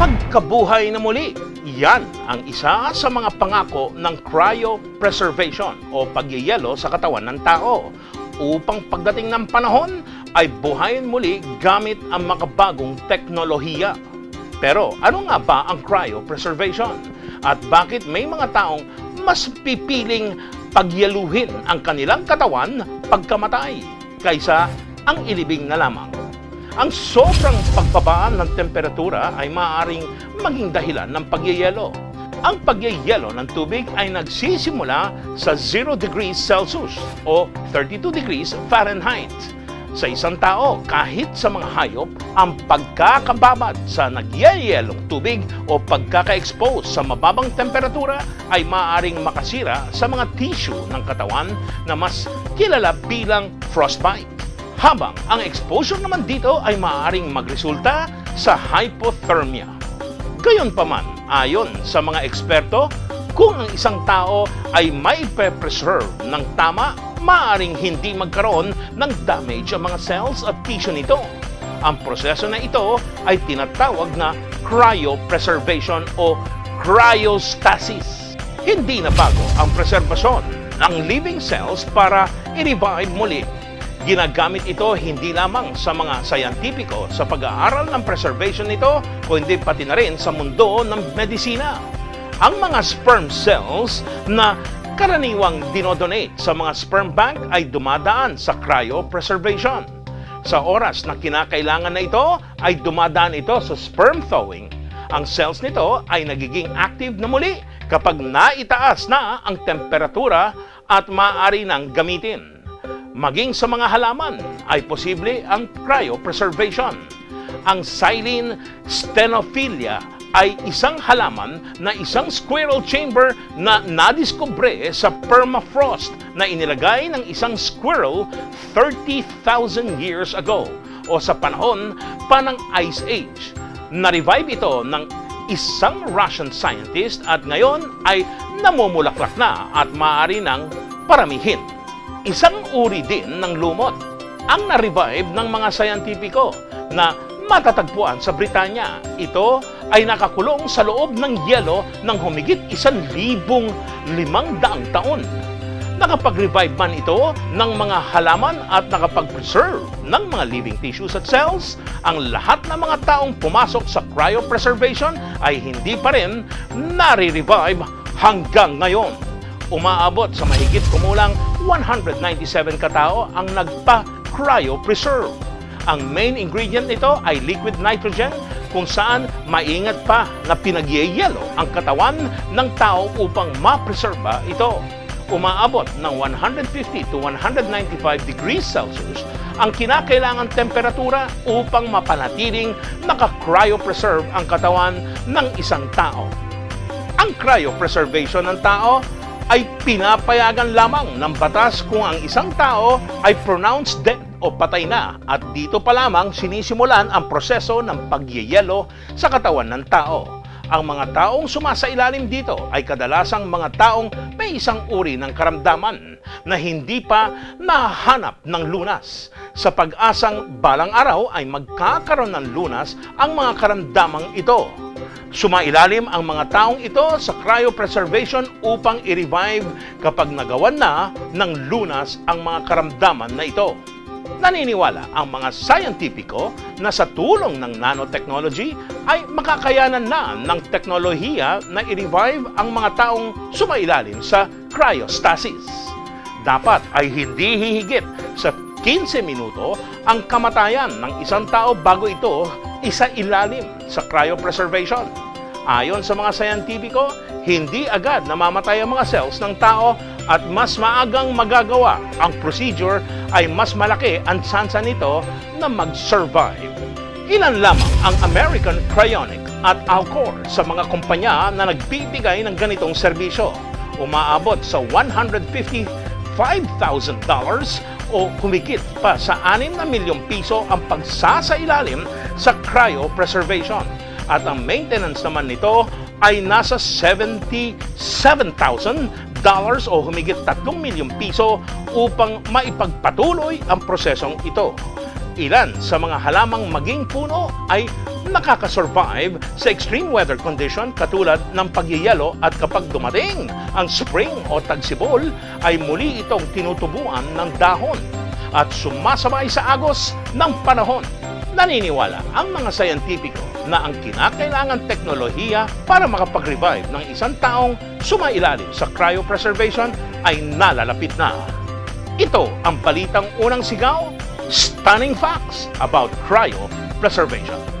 magkabuhay na muli. Yan ang isa sa mga pangako ng cryopreservation o pagyeyelo sa katawan ng tao upang pagdating ng panahon ay buhayin muli gamit ang makabagong teknolohiya. Pero ano nga ba ang cryopreservation? At bakit may mga taong mas pipiling pagyaluhin ang kanilang katawan pagkamatay kaysa ang ilibing na lamang? Ang sobrang pagbaba ng temperatura ay maaaring maging dahilan ng pagyeyelo. Ang pagyeyelo ng tubig ay nagsisimula sa 0 degrees Celsius o 32 degrees Fahrenheit. Sa isang tao, kahit sa mga hayop, ang pagkakababad sa nagyayelong tubig o pagkaka-expose sa mababang temperatura ay maaaring makasira sa mga tissue ng katawan na mas kilala bilang frostbite habang ang exposure naman dito ay maaaring magresulta sa hypothermia. Gayunpaman, ayon sa mga eksperto, kung ang isang tao ay may preserve ng tama, maaaring hindi magkaroon ng damage ang mga cells at tissue nito. Ang proseso na ito ay tinatawag na cryopreservation o cryostasis. Hindi na bago ang preserbasyon ng living cells para i-revive muli Ginagamit ito hindi lamang sa mga sayantipiko sa pag-aaral ng preservation nito, kundi pati na rin sa mundo ng medisina. Ang mga sperm cells na karaniwang dinodonate sa mga sperm bank ay dumadaan sa cryopreservation. Sa oras na kinakailangan na ito, ay dumadaan ito sa sperm thawing. Ang cells nito ay nagiging active na muli kapag naitaas na ang temperatura at maaari nang gamitin maging sa mga halaman ay posible ang cryopreservation. Ang silene stenophilia ay isang halaman na isang squirrel chamber na nadiskubre sa permafrost na inilagay ng isang squirrel 30,000 years ago o sa panahon pa ng Ice Age. Na-revive ito ng isang Russian scientist at ngayon ay namumulaklak na at maaari ng paramihin isang uri din ng lumot ang na-revive ng mga sayantipiko na matatagpuan sa Britanya. Ito ay nakakulong sa loob ng yelo ng humigit isan libong limang daang taon. Nakapag-revive man ito ng mga halaman at nakapag-preserve ng mga living tissues at cells, ang lahat ng mga taong pumasok sa cryopreservation ay hindi pa rin nare-revive hanggang ngayon umaabot sa mahigit kumulang 197 katao ang nagpa-cryopreserve. Ang main ingredient nito ay liquid nitrogen kung saan maingat pa na pinagyeyelo ang katawan ng tao upang ma-preserve ito. Umaabot ng 150 to 195 degrees Celsius ang kinakailangan temperatura upang mapanatiling naka-cryopreserve ang katawan ng isang tao. Ang cryopreservation ng tao ay pinapayagan lamang ng batas kung ang isang tao ay pronounced dead o patay na at dito pa lamang sinisimulan ang proseso ng pagyeyelo sa katawan ng tao. Ang mga taong sumasailalim dito ay kadalasang mga taong may isang uri ng karamdaman na hindi pa nahanap ng lunas. Sa pag-asang balang araw ay magkakaroon ng lunas ang mga karamdamang ito. Sumailalim ang mga taong ito sa cryopreservation upang i-revive kapag nagawan na ng lunas ang mga karamdaman na ito. Naniniwala ang mga scientifico na sa tulong ng nanotechnology ay makakayanan na ng teknolohiya na i-revive ang mga taong sumailalim sa cryostasis. Dapat ay hindi hihigit sa 15 minuto ang kamatayan ng isang tao bago ito isa ilalim sa cryopreservation. Ayon sa mga scientifico, hindi agad namamatay ang mga cells ng tao at mas maagang magagawa ang procedure ay mas malaki ang tsansa nito na mag-survive. Ilan lamang ang American Cryonic at Alcor sa mga kumpanya na nagbibigay ng ganitong serbisyo. Umaabot sa $155,000 o humigit pa sa 6 na milyong piso ang pagsasailalim sa cryopreservation. At ang maintenance naman nito ay nasa 77,000 dollars o humigit 3 milyong piso upang maipagpatuloy ang prosesong ito. Ilan sa mga halamang maging puno ay nakakasurvive sa extreme weather condition katulad ng pagyayelo at kapag dumating ang spring o tagsibol ay muli itong tinutubuan ng dahon at sumasabay sa agos ng panahon. Naniniwala ang mga sayantipiko na ang kinakailangan teknolohiya para makapag-revive ng isang taong sumailalim sa cryopreservation ay nalalapit na. Ito ang balitang unang sigaw, stunning facts about cryopreservation.